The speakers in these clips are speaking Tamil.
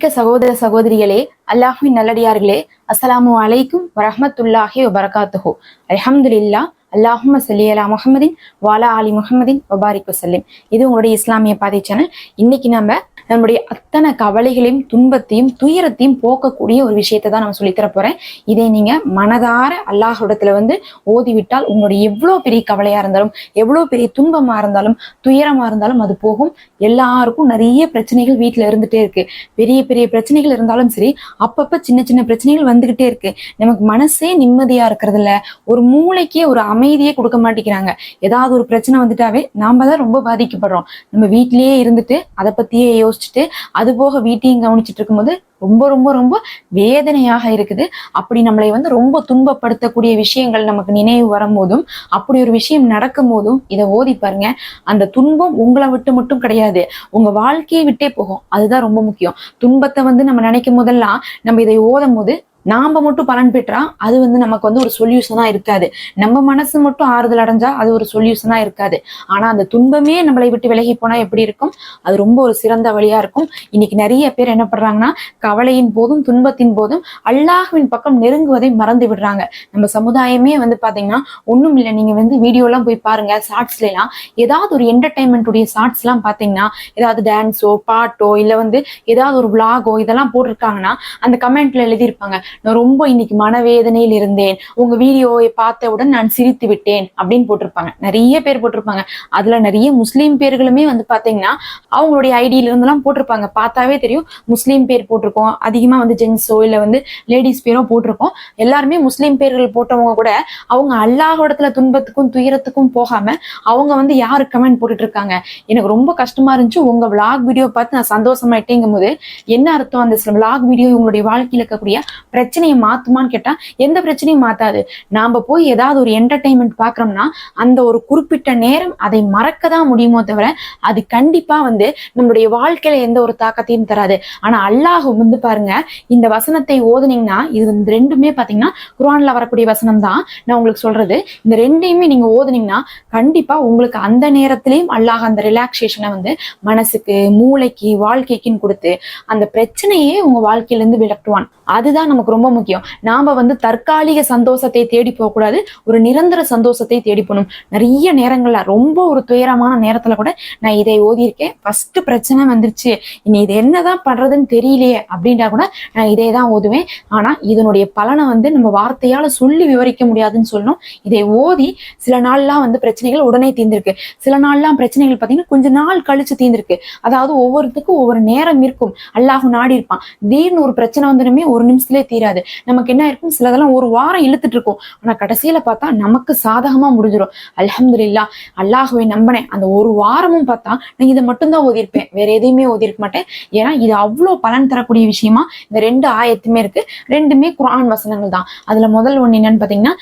மிக்க சகோதர சகோதரிகளே அல்லாஹின் நல்லடியார்களே அஸ்லாமு அலைக்கும் வரஹமத்துல்லாஹி வபரகாத்துஹு. அல்ஹம்துலில்லா அல்லாஹும்ம சல்லியலா முகமதின் வாலா அலி முகமதின் வபாரிக் வசல்லிம் இது உங்களுடைய இஸ்லாமிய பாதை சேனல் இன்னைக்கு நம்ம நம்முடைய அத்தனை கவலைகளையும் துன்பத்தையும் துயரத்தையும் போக்கக்கூடிய ஒரு விஷயத்தை தான் நம்ம சொல்லித்தர போறேன். இதை நீங்க மனதார அல்லாஹிடத்துல வந்து ஓதிவிட்டால் உங்களுடைய எவ்வளோ பெரிய கவலையா இருந்தாலும் எவ்வளோ பெரிய துன்பமா இருந்தாலும் துயரமா இருந்தாலும் அது போகும். எல்லாருக்கும் நிறைய பிரச்சனைகள் வீட்டுல இருந்துட்டே இருக்கு. பெரிய பெரிய பிரச்சனைகள் இருந்தாலும் சரி அப்பப்ப சின்ன சின்ன பிரச்சனைகள் வந்துகிட்டே இருக்கு. நமக்கு மனசே நிம்மதியா இருக்கிறது இல்ல ஒரு மூளைக்கே ஒரு அமைதியே கொடுக்க மாட்டேங்கிறாங்க. ஏதாவது ஒரு பிரச்சனை வந்துட்டாவே நாம தான் ரொம்ப பாதிக்கப்படுறோம். நம்ம வீட்டிலேயே இருந்துட்டு அதை பத்தியே யோசிச்சுட்டு அது போக வீட்டையும் கவனிச்சுட்டு இருக்கும்போது ரொம்ப ரொம்ப ரொம்ப வேதனையாக இருக்குது. அப்படி நம்மளை வந்து ரொம்ப துன்பப்படுத்தக்கூடிய விஷயங்கள் நமக்கு நினைவு வரும்போதும் அப்படி ஒரு விஷயம் நடக்கும் போதும் இதை ஓதி பாருங்க. அந்த துன்பம் உங்களை விட்டு மட்டும் கிடையாது. உங்க வாழ்க்கையை விட்டே போகும். அதுதான் ரொம்ப முக்கியம். துன்பத்தை வந்து நம்ம நினைக்கும் போதெல்லாம் நம்ம இதை ஓதும் போது நாம மட்டும் பலன் பெற்றா அது வந்து நமக்கு வந்து ஒரு சொல்யூஷனா இருக்காது. நம்ம மனசு மட்டும் ஆறுதல் அடைஞ்சா அது ஒரு சொல்யூஷனா இருக்காது. ஆனா அந்த துன்பமே நம்மளை விட்டு விலகி போனா எப்படி இருக்கும்? அது ரொம்ப ஒரு சிறந்த வழியா இருக்கும். இன்னைக்கு நிறைய பேர் என்ன பண்றாங்கன்னா கவலையின் போதும் துன்பத்தின் போதும் அல்லாஹ்வின் பக்கம் நெருங்குவதை மறந்து விடுறாங்க. நம்ம சமுதாயமே வந்து பாத்தீங்கன்னா ஒண்ணும் இல்லை. நீங்க வந்து வீடியோலாம் போய் பாருங்க ஷார்ட்ஸ்ல எல்லாம். ஏதாவது ஒரு என்டர்டைன்மெண்ட்டுடைய ஷார்ட்ஸ் எல்லாம் பாத்தீங்கன்னா ஏதாவது டான்ஸோ பாட்டோ இல்ல வந்து ஏதாவது ஒரு விளாகோ இதெல்லாம் போட்டிருக்காங்கன்னா அந்த கமெண்ட்ல எழுதியிருப்பாங்க. நான் ரொம்ப இன்னைக்கு மனவேதனையில் இருந்தேன். உங்க வீடியோவை பார்த்தவுடன் நான் சிரித்து விட்டேன் அப்படின்னு போட்டிருப்பாங்க. நிறைய பேர் போட்டிருப்பாங்க. அதுல நிறைய முஸ்லீம் பேர்களுமே வந்து பாத்தீங்கன்னா அவங்களுடைய ஐடியில இருந்தெல்லாம் போட்டிருப்பாங்க. பார்த்தாவே தெரியும். முஸ்லீம் பேர் போட்டிருக்கோம். அதிகமா வந்து ஜென்ஸோ இல்ல வந்து லேடிஸ் பேரோ போட்டிருக்கோம். எல்லாருமே முஸ்லீம் பேர்கள் போட்டவங்க கூட அவங்க அல்லாஹோடத்துல துன்பத்துக்கும் துயரத்துக்கும் போகாம அவங்க வந்து யாரு கமெண்ட் போட்டுட்டு இருக்காங்க எனக்கு ரொம்ப கஷ்டமா இருந்துச்சு. உங்க விளாக் வீடியோ பார்த்து நான் சந்தோஷமாயிட்டேங்கும் போது என்ன அர்த்தம் அந்த விளாக் வீடியோ உங்களுடைய வாழ்க்கையில இருக்கக்கூடிய பிரச்சனையை மாத்துமான்னு கேட்டா எந்த பிரச்சனையும் மாத்தாது. நாம போய் ஏதாவது ஒரு என்டர்டைன்மெண்ட் பாக்குறோம்னா அந்த ஒரு குறிப்பிட்ட நேரம் அதை மறக்க தான் முடியுமோ தவிர அது கண்டிப்பா வந்து நம்மளுடைய வாழ்க்கையில எந்த ஒரு தாக்கத்தையும் தராது. ஆனா அல்லாஹ் வந்து பாருங்க இந்த வசனத்தை ஓதுனீங்கன்னா இது இந்த ரெண்டுமே பாத்தீங்கன்னா குர்ஆன்ல வரக்கூடிய வசனம் தான் நான் உங்களுக்கு சொல்றது இந்த ரெண்டையுமே நீங்க ஓதுனீங்கன்னா கண்டிப்பா உங்களுக்கு அந்த நேரத்திலையும் அல்லாஹ் அந்த ரிலாக்ஸேஷனை வந்து மனசுக்கு மூளைக்கு வாழ்க்கைக்குன்னு கொடுத்து அந்த பிரச்சனையே உங்க வாழ்க்கையில இருந்து விளக்குவான் அதுதான் நமக்கு ரொம்ப முக்கியம். நாம வந்து தற்காலிக சந்தோஷத்தை தேடி போகக்கூடாது. ஒரு நிரந்தர சந்தோஷத்தை தேடி போகணும். நிறைய நேரங்கள்ல ரொம்ப ஒரு துயரமான நேரத்துல கூட நான் இதை ஓதியிருக்கேன். ஃபர்ஸ்ட் பிரச்சனை வந்துருச்சு. இனி இது என்னதான் பண்றதுன்னு தெரியலையே அப்படின்டா கூட நான் இதே தான் ஓதுவேன். ஆனா இதனுடைய பலனை வந்து நம்ம வார்த்தையால சொல்லி விவரிக்க முடியாதுன்னு சொல்லணும். இதை ஓதி சில நாள்லாம் வந்து பிரச்சனைகள் உடனே தீர்ந்திருக்கு. சில நாள்லாம் பிரச்சனைகள் பார்த்தீங்கன்னா கொஞ்ச நாள் கழிச்சு தீர்ந்திருக்கு. அதாவது ஒவ்வொருத்துக்கும் ஒவ்வொரு நேரம் இருக்கும். அல்லாஹும் நாடி இருப்பான் திடீர்னு ஒரு பிரச்சனை வந்துடுமே ஒரு நிமிஷத்துலேயே தீராது நமக்கு என்ன இருக்கும்? சிலதெல்லாம் ஒரு வாரம் இழுத்துட்டு இருக்கும். ஆனா கடைசியில பார்த்தா நமக்கு சாதகமா முடிஞ்சிடும் அல்ஹம்துலில்லா அல்லாஹுவை நம்பினேன். அந்த ஒரு வாரமும் பார்த்தா நான் இதை மட்டும்தான் ஓதிருப்பேன் வேற எதையுமே ஓதிருக்க மாட்டேன். ஏன்னா இது அவ்வளோ பலன் தரக்கூடிய விஷயமா இந்த ரெண்டு ஆயத்துமே இருக்கு. ரெண்டுமே குரான் வசனங்கள் தான். அதுல முதல் ஒண்ணு என்னன்னு பாத்தீங்கன்னா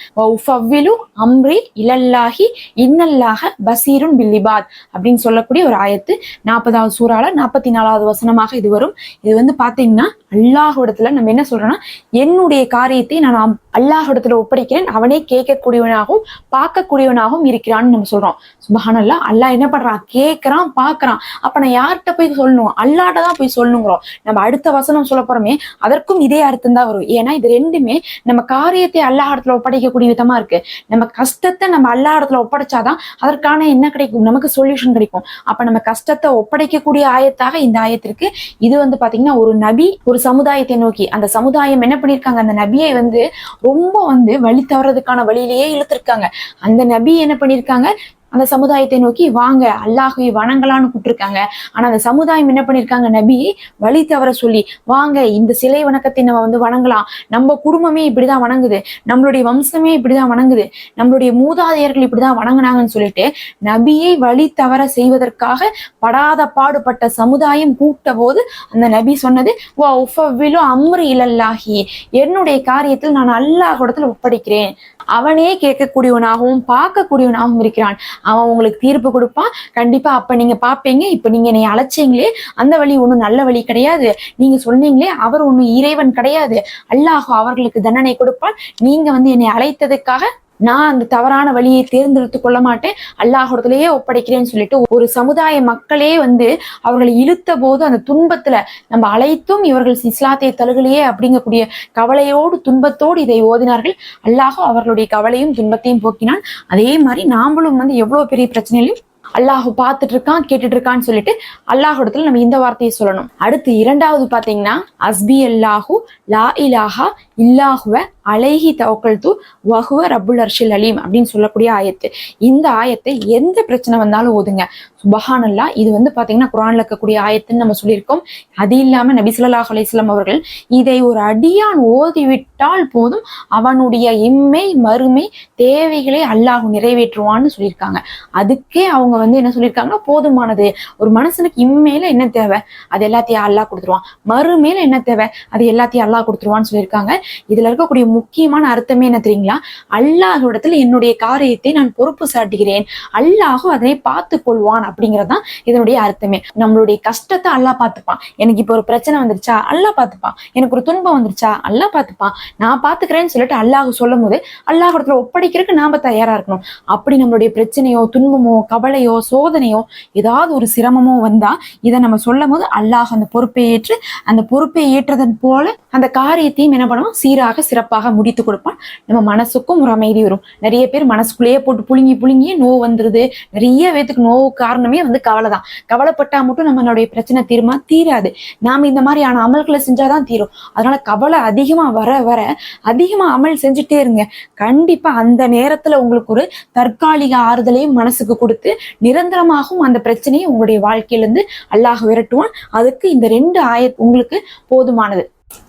அம்ரி இலல்லாஹி இன்னல்லாஹ பசீரும் பில்லிபாத் அப்படின்னு சொல்லக்கூடிய ஒரு ஆயத்து. நாற்பதாவது சூறால நாற்பத்தி நாலாவது வசனமாக இது வரும். இது வந்து பாத்தீங்கன்னா அல்லாஹிடத்துல நம்ம என்ன சொல்றோம்னா என்னுடைய காரியத்தை நான் அல்லாஹிடத்துல ஒப்படைக்கிறேன். அவனே கேட்கக்கூடியவனாகவும் பார்க்கக்கூடியவனாகவும் இருக்கிறான்னு நம்ம சொல்றோம். சுபஹானல்லா அல்லாஹ் என்ன பண்றான்? கேட்கறான் பார்க்கறான். அப்ப நான் யார்கிட்ட போய் சொல்லணும்? அல்லாட்ட தான் போய் சொல்லணுங்கிறோம். நம்ம அடுத்த வசனம் சொல்ல போறோமே அதற்கும் இதே அர்த்தம் தான் வரும். ஏன்னா இது ரெண்டுமே நம்ம காரியத்தை அல்லாஹ் இடத்துல ஒப்படைக்கக்கூடிய விதமா இருக்கு. நம்ம கஷ்டத்தை நம்ம அல்லாஹிடத்துல ஒப்படைச்சாதான் அதற்கான என்ன கிடைக்கும்? நமக்கு சொல்யூஷன் கிடைக்கும். அப்ப நம்ம கஷ்டத்தை ஒப்படைக்கக்கூடிய ஆயத்தாக இந்த ஆயத்திற்கு இது வந்து பாத்தீங்கன்னா ஒரு நபி ஒரு சமுதாயத்தை நோக்கி அந்த சமுதாயம் என்ன பண்ணிருக்காங்க? அந்த நபியை வந்து ரொம்ப வந்து வழி தவறதுக்கான வழியிலேயே இழுத்திருக்காங்க. அந்த நபி என்ன பண்ணிருக்காங்க? அந்த சமுதாயத்தை நோக்கி வாங்க அல்லாஹை வணங்கலான்னு கூப்பிட்டுருக்காங்க. ஆனா அந்த சமுதாயம் என்ன பண்ணிருக்காங்க நபி? வழி தவற சொல்லி வாங்க இந்த சிலை வணக்கத்தை நம்ம வந்து வணங்கலாம். நம்ம குடும்பமே இப்படிதான் வணங்குது. நம்மளுடைய வம்சமே இப்படிதான் வணங்குது. நம்மளுடைய மூதாதையர்கள் இப்படிதான் வணங்குனாங்கன்னு சொல்லிட்டு நபியை வழி தவற செய்வதற்காக படாத பாடுபட்ட சமுதாயம் கூப்பிட்ட போது அந்த நபி சொன்னது வா உஃபவ்விலு அம்ரு இலல்லாஹி. என்னுடைய காரியத்தில் நான் அல்லாஹ் இடத்துல ஒப்படைக்கிறேன். அவனே கேட்கக்கூடியவனாகவும் பார்க்கக்கூடியவனாகவும் இருக்கிறான். அவன் உங்களுக்கு தீர்ப்பு கொடுப்பான். கண்டிப்பா அப்ப நீங்க பாப்பீங்க இப்ப நீங்க என்னை அழைச்சீங்களே அந்த வழி ஒன்றும் நல்ல வழி கிடையாது. நீங்க சொன்னீங்களே அவர் ஒன்றும் இறைவன் கிடையாது. அல்லாஹ் அவர்களுக்கு தண்டனை கொடுப்பான். நீங்க வந்து என்னை அழைத்ததுக்காக நான் அந்த தவறான வழியை தேர்ந்தெடுத்து கொள்ள மாட்டேன். அல்லாஹிடத்திலேயே ஒப்படைக்கிறேன்னு சொல்லிட்டு ஒரு சமுதாய மக்களே வந்து அவர்களை இழுத்த போது அந்த துன்பத்துல நம்ம அழைத்தும் இவர்கள் இஸ்லாத்தை தழுகலையே அப்படிங்கக்கூடிய கவலையோடு துன்பத்தோடு இதை ஓதினார்கள். அல்லாஹோ அவர்களுடைய கவலையும் துன்பத்தையும் போக்கினான். அதே மாதிரி நாமளும் வந்து எவ்வளவு பெரிய பிரச்சனையிலும் அல்லாஹ் பார்த்துட்டு இருக்கான் கேட்டுட்டு இருக்கான்னு சொல்லிட்டு அல்லாஹிடத்துல நம்ம இந்த வார்த்தையை சொல்லணும். அடுத்து இரண்டாவது பாத்தீங்கன்னா அஸ்பி அல்லாஹு லா இலாஹா இல்லாஹுவ அலைஹி தவக்கல் தூ வஹுவ ரபுல் அர்ஷில் அலீம் அப்படின்னு சொல்லக்கூடிய ஆயத்து. இந்த ஆயத்தை எந்த பிரச்சனை வந்தாலும் ஓதுங்க. சுபஹானல்லா இது வந்து பாத்தீங்கன்னா குரான்ல இருக்கக்கூடிய ஆயத்துன்னு நம்ம சொல்லியிருக்கோம். அது இல்லாம நபி ஸல்லல்லாஹு அவர்கள் இதை ஒரு அடியான் ஓதிவிட்டால் போதும் அவனுடைய இம்மை மறுமை தேவைகளை அல்லாஹ் நிறைவேற்றுவான்னு சொல்லியிருக்காங்க. அதுக்கே அவங்க வந்து என்ன சொல்லியிருக்காங்கன்னா போதுமானது. ஒரு மனுஷனுக்கு இம்மையில என்ன தேவை? அது எல்லாத்தையும் அல்லாஹ் கொடுத்துருவான். மறுமையில என்ன தேவை? அது எல்லாத்தையும் அல்லாஹ் கொடுத்துருவான்னு சொல்லியிருக்காங்க. இதுல இருக்கக்கூடிய முக்கியமான அர்த்தமே என்ன தெரியுங்களா? அல்லாஹிடத்தில் என்னுடைய காரியத்தை நான் பொறுப்பு சாட்டுகிறேன். அல்லாஹும் அதனை பார்த்து கொள்வான் அப்படிங்கறதுதான் இதனுடைய அர்த்தமே. நம்மளுடைய கஷ்டத்தை அல்லாஹ் பார்த்துப்பான். எனக்கு இப்போ ஒரு பிரச்சனை வந்துருச்சா? அல்லாஹ் பார்த்துப்பான். எனக்கு ஒரு துன்பம் வந்துருச்சா? அல்லாஹ் பார்த்துப்பான். நான் பார்த்துக்கிறேன்னு சொல்லிட்டு அல்லாஹ் சொல்லும் போது அல்லாஹ் இடத்துல ஒப்படைக்கிறதுக்கு நாம தயாரா இருக்கணும். அப்படி நம்மளுடைய பிரச்சனையோ துன்பமோ கவலையோ சோதனையோ ஏதாவது ஒரு சிரமமோ வந்தா இதை நம்ம சொல்லும் போது அல்லாஹ் அந்த பொறுப்பை ஏற்று அந்த பொறுப்பை ஏற்றதன் போல அந்த காரியத்தையும் என்ன பண்ணுவோம் சீராக சிறப்பாக முடித்து கொடுப்பான். நம்ம மனசுக்கும் ஒரு அமைதி வரும். நிறைய பேர் மனசுக்குள்ளேயே போட்டு புழுங்கி புழுங்கி நோவு வந்துருது. நிறைய பேத்துக்கு நோவு காரணமே வந்து கவலை தான் கவலைப்பட்டா மட்டும் நம்மளுடைய பிரச்சனை தீருமா? தீராது. நாம இந்த மாதிரியான அமல்களை செஞ்சாதான் தீரும். அதனால கவலை அதிகமா வர வர அதிகமா அமல் செஞ்சுட்டே இருங்க. கண்டிப்பா அந்த நேரத்துல உங்களுக்கு ஒரு தற்காலிக ஆறுதலையும் மனசுக்கு கொடுத்து நிரந்தரமாகவும் அந்த பிரச்சனையை உங்களுடைய வாழ்க்கையில இருந்து அல்லாஹ் விரட்டுவான். அதுக்கு இந்த ரெண்டு ஆய உங்களுக்கு போதுமானது.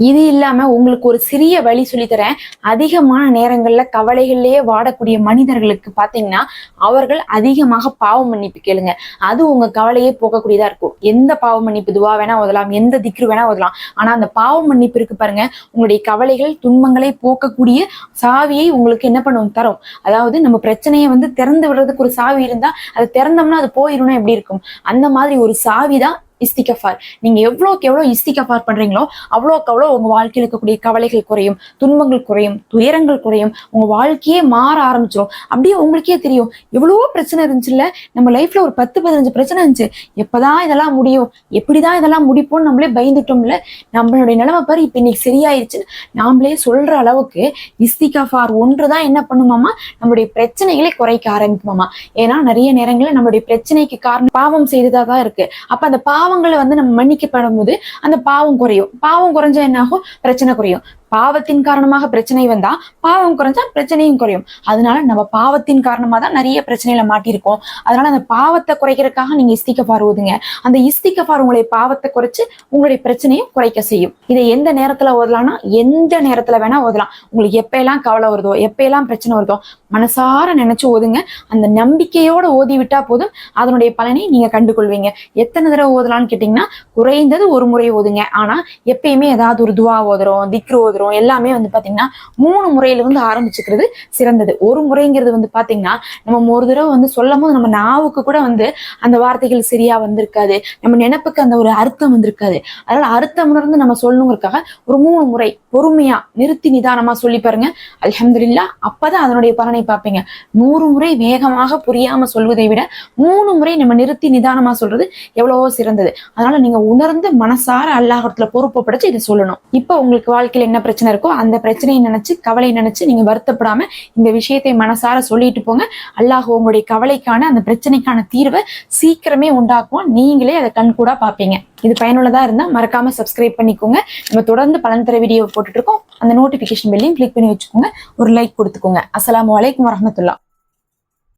இது இல்லாம உங்களுக்கு ஒரு சிறிய வழி சொல்லித்தரேன். அதிகமான நேரங்கள்ல கவலைகள்லயே வாடக்கூடிய மனிதர்களுக்கு பாத்தீங்கன்னா அவர்கள் அதிகமாக பாவ மன்னிப்பு கேளுங்க. அது உங்க கவலையே போகக்கூடியதா இருக்கும். எந்த பாவ மன்னிப்பு துவா வேணா ஓதலாம் எந்த திக்ரு வேணா ஓதலாம். ஆனா அந்த பாவ மன்னிப்பு இருக்கு பாருங்க. உங்களுடைய கவலைகள் துன்பங்களை போக்கக்கூடிய சாவியை உங்களுக்கு என்ன பண்ணும்? தரும். அதாவது நம்ம பிரச்சனையை வந்து திறந்து விடுறதுக்கு ஒரு சாவி இருந்தா அது திறந்தோம்னா அது போயிடும்னா எப்படி இருக்கும்? அந்த மாதிரி ஒரு சாவி தான் இஸ்திகஃபார். நீங்க எவ்வளோக்கு எவ்வளோ இஸ்திகஃபார் பண்றீங்களோ அவ்வளோக்கு அவ்வளோ உங்க வாழ்க்கையில் இருக்கக்கூடிய கவலைகள் குறையும் துன்பங்கள் குறையும் துயரங்கள் குறையும். உங்க வாழ்க்கையே மாற ஆரம்பிச்சிடும் அப்படியே உங்களுக்கே தெரியும். எவ்வளோ பிரச்சனை இருந்துச்சுல்ல நம்ம லைஃப்ல ஒரு பத்து பதினஞ்சு பிரச்சனை இருந்துச்சு. எப்பதான் இதெல்லாம் முடியும்? எப்படிதான் இதெல்லாம் முடிப்போம்னு நம்மளே பயந்துட்டோம்ல நம்மளுடைய நிலைமை பாரு இப்ப இன்னைக்கு சரியாயிருச்சு நாமளே சொல்ற அளவுக்கு இஸ்திகஃபார் ஒன்று தான் என்ன பண்ணுமாமா நம்மளுடைய பிரச்சனைகளை குறைக்க ஆரம்பிக்குமாமா ஏன்னா நிறைய நேரங்களில் நம்மளுடைய பிரச்சனைக்கு காரணம் பாவம் செய்ததா தான் இருக்கு. அப்ப அந்த பாவம் பாவங்களை வந்து நம்ம மன்னிக்கப்படும் போது அந்த பாவம் குறையும். பாவம் குறைஞ்சா என்ன ஆகும் பிரச்சனை குறையும். பாவத்தின் காரணமாக பிரச்சனை வந்தா பாவம் குறைஞ்சா பிரச்சனையும் குறையும். அதனால நம்ம பாவத்தின் காரணமா தான் நிறைய பிரச்சனையில மாட்டியிருக்கோம். அதனால அந்த பாவத்தை குறைக்கிறதுக்காக நீங்க இஸ்திகஃபார் ஓதுங்க. அந்த இஸ்திகஃபார் உங்களுடைய பாவத்தை குறைச்சு உங்களுடைய பிரச்சனையும் குறைக்க செய்யும். இதை எந்த நேரத்துல ஓதலாம்னா எந்த நேரத்துல வேணா ஓதலாம். உங்களுக்கு எப்பெல்லாம் கவலை வருதோ எப்பெல்லாம் பிரச்சனை வருதோ மனசார நினைச்சு ஓதுங்க. அந்த நம்பிக்கையோட ஓதி விட்டா போதும். அதனுடைய பலனை நீங்க கண்டுகொள்வீங்க. எத்தனை தடவை ஓதலாம்னு கேட்டீங்கன்னா குறைந்தது ஒரு முறை ஓதுங்க. ஆனா எப்பயுமே ஏதாவது ஒரு துவா ஓதுறோம் திக்ரு ஓதுறோம். எல்லாமே வந்து பாத்தீங்கன்னா மூணு முறையில வந்து ஆரம்பிச்சுக்கிறது சிறந்தது. ஒரு முறைங்கிறது வந்து பாத்தீங்கன்னா நம்ம ஒரு தடவை வந்து சொல்லும் போது நம்ம நாவுக்கு கூட வந்து அந்த வார்த்தைகள் சரியா வந்திருக்காது. நம்ம நினைப்புக்கு அந்த ஒரு அர்த்தம் வந்திருக்காது. அதனால அர்த்தம் உணர்ந்து நம்ம சொல்லணுங்கிறதுக்காக ஒரு மூணு முறை பொறுமையா நிறுத்தி நிதானமா சொல்லி பாருங்க. அலமதுல்லா அப்பதான் அதனுடைய பலனை பார்ப்பீங்க. நூறு முறை வேகமாக புரியாம சொல்வதை விட மூணு முறை நம்ம நிறுத்தி நிதானமா சொல்றது எவ்வளவோ சிறந்தது. அதனால நீங்க உணர்ந்து மனசார அல்லாஹத்துல பொறுப்பு படைச்சு இதை சொல்லணும். இப்ப உங்களுக்கு வாழ்க்கையில் என்ன பிரச்சனை இருக்கோ அந்த பிரச்சனையை நினைச்சு கவலை நினைச்சு நீங்க வருத்தப்படாம இந்த விஷயத்தை மனசார சொல்லிட்டு போங்க. அல்லாஹ் உங்களுடைய கவலைக்கான அந்த பிரச்சனைக்கான தீர்வை சீக்கிரமே உண்டாக்குவோம் நீங்களே அதை கண்கூடா பார்ப்பீங்க. இது பயனுள்ளதா இருந்தா மறக்காம சப்ஸ்கிரைப் பண்ணிக்கோங்க. நம்ம தொடர்ந்து பலன் தர வீடியோ போட்டுட்டு இருக்கோம். அந்த நோட்டிபிகேஷன் பெல்லையும் கிளிக் பண்ணி வச்சுக்கோங்க. ஒரு லைக் கொடுத்துக்கோங்க. அஸ்லாம் வலைக்கம் வரமத்துல்லா